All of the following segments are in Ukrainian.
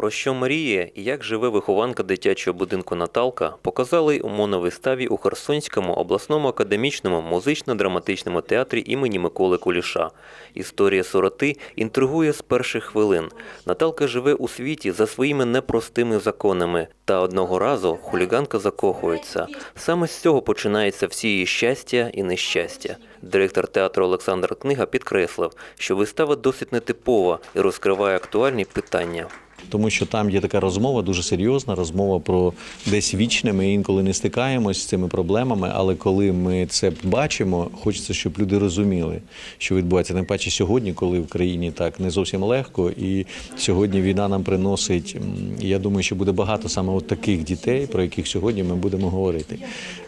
Про що мріє і як живе вихованка дитячого будинку Наталка, показали й у моновиставі у Херсонському обласному академічному музично-драматичному театрі імені Миколи Куліша. Історія сироти інтригує з перших хвилин. Наталка живе у світі за своїми непростими законами. Та одного разу хуліганка закохується. Саме з цього починається всі її щастя і нещастя. Директор театру Олександр Книга підкреслив, що вистава досить нетипова і розкриває актуальні питання. Тому що там є така розмова, дуже серйозна розмова про десь вічне. Ми інколи не стикаємось з цими проблемами, але коли ми це бачимо, хочеться, щоб люди розуміли, що відбувається. Тим паче сьогодні, коли в країні так не зовсім легко, і сьогодні війна нам приносить. Я думаю, що буде багато саме от таких дітей, про яких сьогодні ми будемо говорити.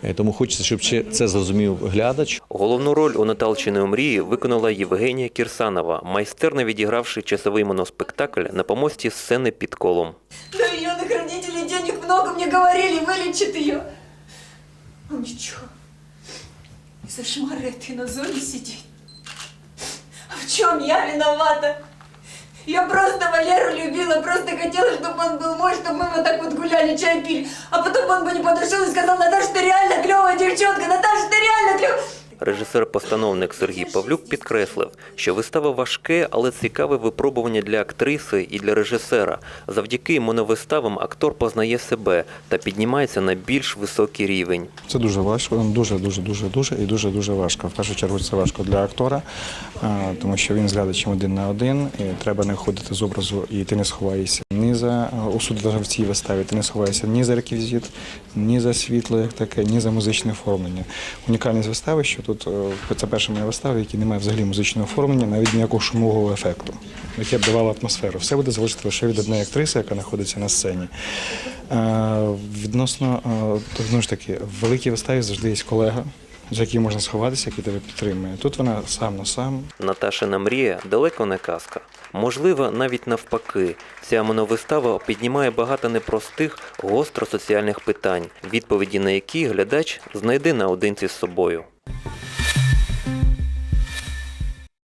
Е, Тому хочеться, щоб це зрозумів глядач. Головну роль у Наталчиної мрії виконала Євгенія Кірсанова, майстерно відігравши часовий моноспектакль на помості сцени під колом. Да ее родителей денег много мне говорили, вылечит ее. А ничего. Из-за шмары этой на зоне сидеть. А в чем я виновата? Я просто Валеру любила, просто хотела, чтобы он был мой, чтобы мы вот так вот гуляли, чай пили. А потом он бы не подошел и сказал, Наташа, ты реально клевая Режисер-постановник Сергій Павлюк підкреслив, що вистава важке, але цікаве випробування для актриси і для режисера. Завдяки моновиставам актор познає себе та піднімається на більш високий рівень. Це дуже важко, дуже, дуже, дуже, і дуже дуже важко. В першу чергу це важко для актора, тому що він з глядачем один на один. І треба не виходити з образу, і ти не сховаєшся ні за осуд в цій виставі. Ти не сховаєшся ні за реквізит, ні за світло, як таке, ні за музичне оформлення. Унікальність вистави, що тут е, це перша моя вистава, в якій немає взагалі музичного оформлення, навіть ніякого шумового ефекту, яке б давало атмосферу. Все буде залежати лише від однієї актриси, яка знаходиться на сцені. Е, Відносно е, знову ж таки, в великій виставі завжди є колега, за яким можна сховатися, який тебе підтримує. Тут вона сам на сам. Наташина мрія далеко не казка. Можливо, навіть навпаки, ця моновистава піднімає багато непростих, гостро соціальних питань, відповіді на які глядач знайде наодинці з собою.